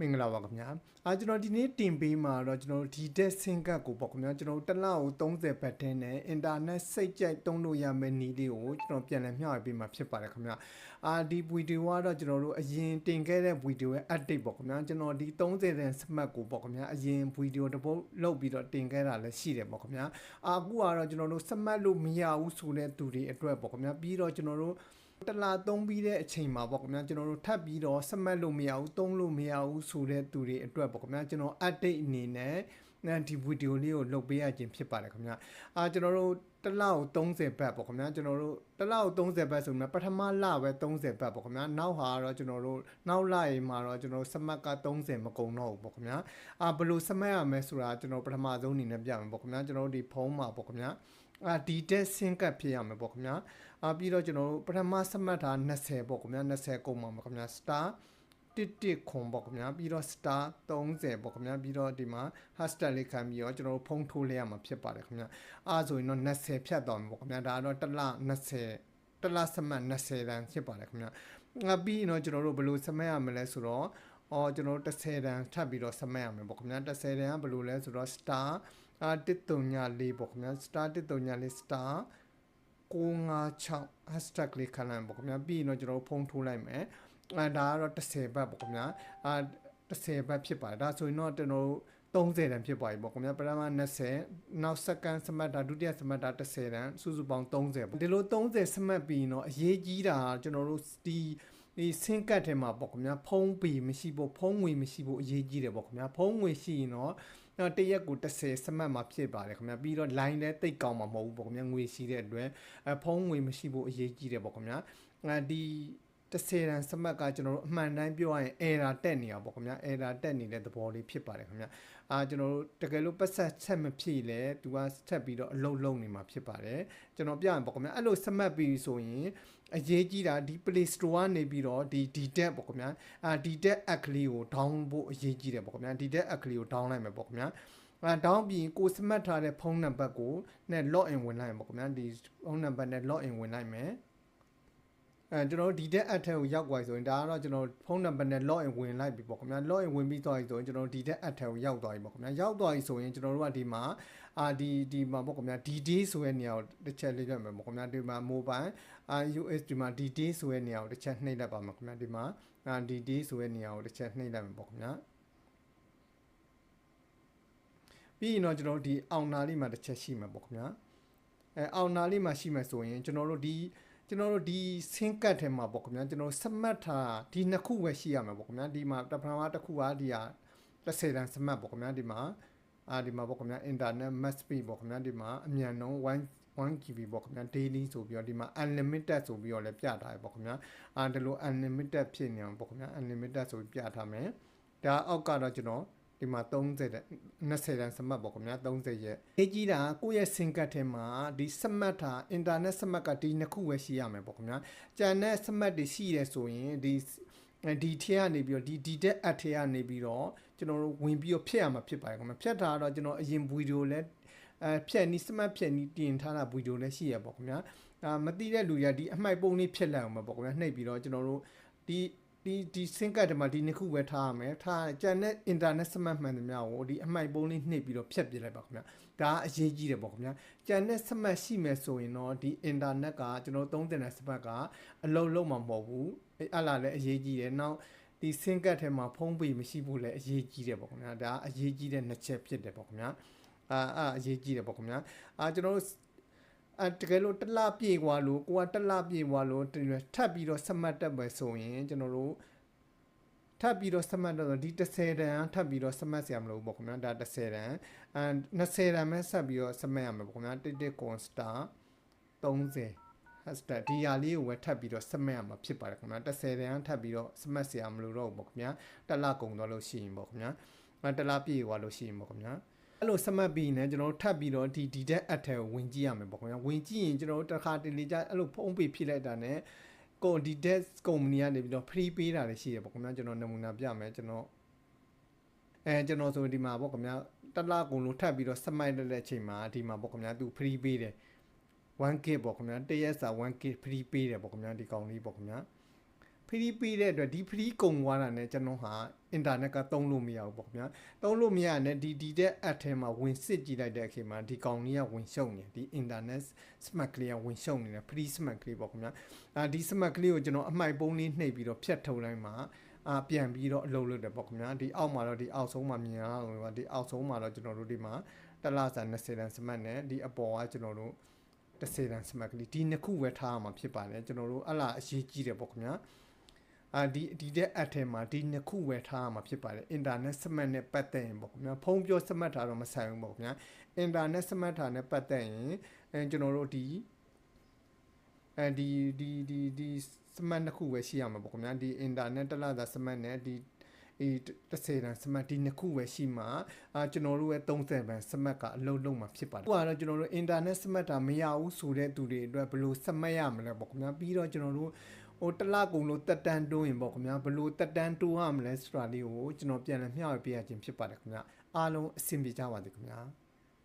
မင်္ဂလာပါခင်ဗျာအာကျွန်တော်ဒီနေ့တင်ပေးမှာတော့ကျွန်တော်တို့ဒီတက်ဆင်ကတ်ကိုပေါ့ခင်ဗျာကျွန်တော်တို့တစ်လကို30ဘတ်တင်းနဲ့အင်တာနက်စိတ်ကြိုက်သုံးလို့ရမယ့်နည်းလေးကိုကျွန်တော်ပြန်လည်မျှဝေပေးမှာဖြစ်ပါတယ်ခင်ဗျာအာဒီဗီဒီယိုကတော့ကျွန်တော်တို့အရင်တင်ခဲ့တဲ့ဗီဒီယိုရဲ့ update ပေါ့ခင်ဗျာကျွန်တော်ဒီ30တဲ့စမတ်ကိုပေါ့ခင်ဗျာအရင်ဗီဒီယိုတစ်ပုတ်လုပ်ပြီးတော့တင်ခဲ့တာလည်းရှိတယ်ပေါ့ခင်ဗျာအာအခုကတော့ကျွန်တော်တို့စမတ်လို့မရဘူးဆိုတဲ့သူတွေအတွက်ပေါ့ခင်ဗျာပြီးတော့ကျွန်တော်တို့ တလာသုံးပြီးတဲ့အချိန်မှာပေါ့ခင်ဗျာကျွန်တော်တို့ထပ်ပြီးတော့စမတ်လို့မရဘူးသုံးလို့မရဘူးဆိုတဲ့သူတွေအတွက်ပေါ့ခင်ဗျာကျွန်တော် update အနေနဲ့ဒီဗီဒီယိုလေးကိုလုပ်ပေးရခြင်းဖြစ်ပါတယ်ခင်ဗျာအာကျွန်တော်တို့တစ်လောက်30ဘတ်ပေါ့ခင်ဗျာကျွန်တော်တို့တစ်လောက်30ဘတ်ဆိုရင်ပထမလပဲ30ဘတ်ပေါ့ခင်ဗျာနောက်ဟာတော့ကျွန်တော်တို့နောက်လရင်မှာတော့ကျွန်တော်စမတ်က30မကုန်တော့ဘူးပေါ့ခင်ဗျာအာဘယ်လိုစမတ်ရမလဲဆိုတာကျွန်တော်ပထမဆုံးအနေနဲ့ပြမယ်ပေါ့ခင်ဗျာကျွန်တော်တို့ဒီဖုန်းမှာပေါ့ခင်ဗျာ အာဒီတက်ဆင်းကပ်ဖြစ်ရမယ်ပေါ့ခင်ဗျာအာပြီးတော့ကျွန်တော်တို့ပထမစမတ်တာ20ပေါ့ခင်ဗျာ20ကုန်ပါမှာခင်ဗျာ star တစ်တစ်ခွန်ပေါ့ခင်ဗျာပြီးတော့ star 30ပေါ့ခင်ဗျာပြီးတော့ဒီမှာ hashtag လေးခံပြီးတော့ကျွန်တော်တို့ဖုန်းထိုးလိုက်ရမှာဖြစ်ပါတယ်ခင်ဗျာအားဆိုရင်တော့20ဖြတ်သွားမှာပေါ့ခင်ဗျာဒါကတော့တစ်လ20တစ်လစမတ်20တန်းဖြစ်ပါတယ်ခင်ဗျာငါပြီးတော့ကျွန်တော်တို့ဘယ်လိုစမတ်ရမလဲဆိုတော့အော်ကျွန်တော်တို့30တန်းထပ်ပြီးတော့စမတ်ရမယ်ပေါ့ခင်ဗျာ30တန်းကဘယ်လိုလဲဆိုတော့ star အာ134ပေါ့ခင်ဗျာ star 134 star 956 hashtag လေးခံလိုက်ပေါ့ခင်ဗျာပြီးရင်တော့ကျွန်တော်တို့ဖုန်းထိုးလိုက်မယ်အဲဒါကတော့10ဘတ်ပေါ့ခင်ဗျာအာ10ဘတ်ဖြစ်ပါတယ်ဒါဆိုရင်တော့ကျွန်တော်တို့30တန်ဖြစ်သွားပြီပေါ့ခင်ဗျာပထမ20နောက် second စမတ်တာဒုတိယစမတ်တာ30တန်စုစုပေါင်း30ပေါ့ဒီလို30စမတ်ပြီးရင်တော့အရေးကြီးတာကျွန်တော်တို့ဒီဒီဆင်းကတ်ထဲမှာပေါ့ခင်ဗျာဖုံးပီမရှိဖို့ဖုံးငွေမရှိဖို့အရေးကြီးတယ်ပေါ့ခင်ဗျာဖုံးငွေရှိရင်တော့ တော့တရက်ကို30စမတ်မှာဖြစ်ပါတယ်ခင်ဗျာပြီးတော့ line လည်းတိတ်ကောင်းမှာမဟုတ်ဘူးပေါ့ခင်ဗျာငွေရှိတဲ့အတွက်အဖုံးငွေမရှိဖို့အရေးကြီးတယ်ပေါ့ခင်ဗျာအဲဒီ 30ရန်စမတ်ကကျွန်တော်တို့အမှန်တမ်းပြောရရင် error တက်နေတာပေါ့ခင်ဗျာ error တက်နေတဲ့သဘောလေးဖြစ်ပါတယ်ခင်ဗျာအာကျွန်တော်တို့တကယ်လို့ပတ်ဆက်ချက်မဖြစ်လဲသူကဆက်ပြီးတော့အလုံးလုံးနေမှာဖြစ်ပါတယ်ကျွန်တော်ပြရင်ပေါ့ခင်ဗျာအဲ့လိုစမတ်ပြီးဆိုရင်အရေးကြီးတာဒီ Play Store ကနေပြီးတော့ဒီ DTAG ပေါ့ခင်ဗျာအာ DTAG app ကလေးကို down ဖို့အရေးကြီးတယ်ပေါ့ခင်ဗျာ DTAG app ကလေးကို down လိုက်မယ်ပေါ့ခင်ဗျာအဲတောင်းပြီးကိုစမတ်ထားတဲ့ဖုန်းနံပါတ်ကိုနဲ့ log in ဝင်လိုက်ရင်ပေါ့ခင်ဗျာဒီဖုန်းနံပါတ်နဲ့ log in ဝင်လိုက်မယ် အဲကျွန်တော်တို့ဒီတက်အထက်ကိုရောက်သွားပြီဆိုရင်ဒါကတော့ကျွန်တော်ဖုန်းနံပါတ်နဲ့ log in ဝင်လိုက်ပြီပေါ့ခင်ဗျာ log in ဝင်ပြီးသွားပြီဆိုရင်ကျွန်တော်ဒီတက်အထက်ကိုရောက်သွားပြီပေါ့ခင်ဗျာရောက်သွားပြီဆိုရင်ကျွန်တော်တို့ကဒီမှာအာဒီဒီမှာပေါ့ခင်ဗျာ DD ဆိုတဲ့နေရာကိုတစ်ချက်လေးပြမယ်ပေါ့ခင်ဗျာဒီမှာ mobile အာ US ဒီမှာ DD ဆိုတဲ့နေရာကိုတစ်ချက်နှိပ်လိုက်ပါမယ်ခင်ဗျာဒီမှာအာ DD ဆိုတဲ့နေရာကိုတစ်ချက်နှိပ်လိုက်မယ်ပေါ့ခင်ဗျာပြီးရင်တော့ကျွန်တော်တို့ဒီအောင်နာလေးမှာတစ်ချက်ရှိမှာပေါ့ခင်ဗျာအဲအောင်နာလေးမှာရှိမှဆိုရင်ကျွန်တော်တို့ဒီ ကျွန်တော်တို့ဒီဆင်းကတ်ထဲမှာပေါ့ခင်ဗျာကျွန်တော်စမတ်ထားဒီနှစ်ခုပဲရှိရမှာပေါ့ခင်ဗျာဒီမှာတပံမှာတစ်ခုကဒီဟာ30တန်းစမတ်ပေါ့ခင်ဗျာဒီမှာအာဒီမှာပေါ့ခင်ဗျာ internet mass speed ပေါ့ခင်ဗျာဒီမှာအမြန်နှုန်း1 1 GB ပေါ့ခင်ဗျာ daily ဆိုပြီးတော့ဒီမှာ unlimited ဆိုပြီးတော့လည်းပြထားရပေါ့ခင်ဗျာအာဒီလို unlimited ဖြစ်နေအောင်ပေါ့ခင်ဗျာ unlimited ဆိုပြီးပြထားမယ်ဒါအောက်ကတော့ကျွန်တော် ဒီမှာ30တဲ့20တန်းစမတ်ပေါ့ခင်ဗျာ30ရဲ့ရေးကြီးတာကိုယ့်ရဲ့စင်ကတ်ထဲမှာဒီစမတ်တာအင်တာနက်စမတ်ကဒီနှစ်ခုပဲရှိရမယ်ပေါ့ခင်ဗျာကျန်တဲ့စမတ်တွေရှိတယ်ဆိုရင်ဒီဒီထဲကနေပြီးတော့ဒီဒီတက်အထဲကနေပြီးတော့ကျွန်တော်တို့ဝင်ပြီးတော့ဖြတ်ရမှာဖြစ်ပါတယ်ခင်ဗျာဖြတ်တာတော့ကျွန်တော်အရင်ဗီဒီယိုလဲအဲဖြတ်နီးစမတ်ဖြတ်နီးတင်ထားတာဗီဒီယိုလည်းရှိရပေါ့ခင်ဗျာအာမသိတဲ့လူရဒီအမှိုက်ပုံလေးဖြတ်လိုက်အောင်ပေါ့ခင်ဗျာနှိပ်ပြီးတော့ကျွန်တော်တို့ဒီ ဒီဒီစင်ကတ်တမှာဒီနှစ်ခုပဲထားရမယ်ထားကျန်တဲ့ internet စမတ်မှန်သမျှကိုဒီအမှိုက်ပုံးလေးနှိပ်ပြီးတော့ဖြတ်ပြလိုက်ပါခင်ဗျာဒါအရေးကြီးတယ်ပေါ့ခင်ဗျာကျန်တဲ့စမတ်ရှိမယ်ဆိုရင်တော့ဒီ internet ကကျွန်တော်သုံးတဲ့စမတ်ကအလုံးလုံးမှာမဟုတ်ဘူးအဲ့လားလည်းအရေးကြီးတယ်နောက်ဒီစင်ကတ်ထဲမှာဖုံးပေမရှိဘူးလည်းအရေးကြီးတယ်ပေါ့ခင်ဗျာဒါအရေးကြီးတဲ့နှစ်ချက်ဖြစ်တယ်ပေါ့ခင်ဗျာအာအာအရေးကြီးတယ်ပေါ့ခင်ဗျာအာကျွန်တော်တို့ အဲတကယ်လို့တလပြေกว่าလို့ကိုကတလပြေกว่าလို့ထပ်ပြီးတော့စမတ်တက်ပဲဆိုရင်ကျွန်တော်တို့ထပ်ပြီးတော့စမတ်တော့ဒီ30တန်ထပ်ပြီးတော့စမတ်ဆရာမလို့ပေါ့ခင်ဗျာဒါ30တန်အဲ20တန်ပဲဆက်ပြီးတော့စမတ်ရမယ်ပေါ့ခင်ဗျာတစ်တစ်ကွန်စတာ30 hashtag ဒီဟာလေးကိုဝယ်ထပ်ပြီးတော့စမတ်ရမှာဖြစ်ပါတယ်ခင်ဗျာ30တန်ထပ်ပြီးတော့စမတ်ဆရာမလို့တော့ပေါ့ခင်ဗျာတက်လကုံတော့လို့ရှိရင်ပေါ့ခင်ဗျာအဲတက်လပြေသွားလို့ရှိရင်ပေါ့ခင်ဗျာ အဲ့လိုစမတ်ပြီးနေကျွန်တော်တို့ထပ်ပြီးတော့ဒီဒီတက်အထက်ကိုဝင်ကြည့်ရမယ်ပေါ့ခင်ဗျာဝင်ကြည့်ရင်ကျွန်တော်တို့တစ်ခါတလေကြအဲ့လိုဖုံးပေဖြစ်လိုက်တာ ਨੇ ကိုဒီ desk ကုမ္ပဏီကနေပြီးတော့ free ပေးတာလည်းရှိတယ်ပေါ့ခင်ဗျာကျွန်တော်နမူနာပြမယ်ကျွန်တော်အဲကျွန်တော်ဆိုဒီမှာပေါ့ခင်ဗျာတစ်လကုန်လို့ထပ်ပြီးတော့စမိုက်တဲ့အချိန်မှာဒီမှာပေါ့ခင်ဗျာသူ free ပေးတယ် 1k ပေါ့ခင်ဗျာတရက်စာ 1k free ပေးတယ်ပေါ့ခင်ဗျာဒီကောင်လေးပေါ့ခင်ဗျာ ဖရီးပေးတဲ့အတွက်ဒီဖရီးကုံသွားတာနဲ့ကျွန်တော်ဟာအင်တာနက်ကသုံးလို့မရဘူးပေါ့ခင်ဗျာသုံးလို့မရနဲ့ဒီဒီတဲ့အပ်ထဲမှာဝင်စစ်ကြည့်လိုက်တဲ့အချိန်မှာဒီကောင်ကြီးကဝင်ရှုံနေဒီ internet smart ကလေးကဝင်ရှုံနေတယ် free smart ကလေးပေါ့ခင်ဗျာအာဒီ smart ကလေးကိုကျွန်တော်အမှိုက်ပုံးလေးနှိပ်ပြီးတော့ဖြတ်ထုတ်လိုက်မှာအာပြန်ပြီးတော့အလုပ်လုပ်တယ်ပေါ့ခင်ဗျာဒီအောက်မှာတော့ဒီအောက်ဆုံးမှာမြင်ရအောင်ပါဒီအောက်ဆုံးမှာတော့ကျွန်တော်တို့ဒီမှာတစ်လစာ20တန် smart နဲ့ဒီအပေါ်ကကျွန်တော်တို့30တန် smart ကလေးဒီနှစ်ခုပဲထားရမှာဖြစ်ပါတယ်ကျွန်တော်တို့အလားအရေးကြီးတယ်ပေါ့ခင်ဗျာ အာဒီဒီတဲ့အပ်ထဲမှာဒီနှစ်ခုဝယ်ထားရမှာဖြစ်ပါတယ်အင်တာနက်စမတ်နဲ့ပတ်သက်ရင်ပေါ့ခင်ဗျာဖုန်းပြောစမတ်ထားတော့မဆိုင်ဘူးပေါ့ခင်ဗျာအင်တာနက်စမတ်ထားနဲ့ပတ်သက်ရင်အဲကျွန်တော်တို့ဒီအဲဒီဒီဒီဒီစမတ်နှစ်ခုပဲရှိရမှာပေါ့ခင်ဗျာဒီအင်တာနက်တစ်လသာစမတ်နဲ့ဒီအေး30တန်စမတ်ဒီနှစ်ခုပဲရှိမှာအာကျွန်တော်တို့ရဲ့30ပန်စမတ်ကအလုံးလုံးမှာဖြစ်ပါတယ်။ဟိုကတော့ကျွန်တော်တို့အင်တာနက်စမတ်တာမရဘူးဆိုတဲ့သူတွေအတွက်ဘယ်လိုစမတ်ရမလဲပေါ့ခင်ဗျာပြီးတော့ကျွန်တော်တို့ ဟိုတစ်လကုံလို့တက်တန်းတိုးရင်ပေါ့ခင်ဗျာဘယ်လိုတက်တန်းတိုးရမလဲဆိုတာလေးကိုကျွန်တော်ပြန်လည်မျှဝေပေးရခြင်းဖြစ်ပါတယ်ခင်ဗျာအားလုံးအဆင်ပြေကြပါစေခင်ဗျာ။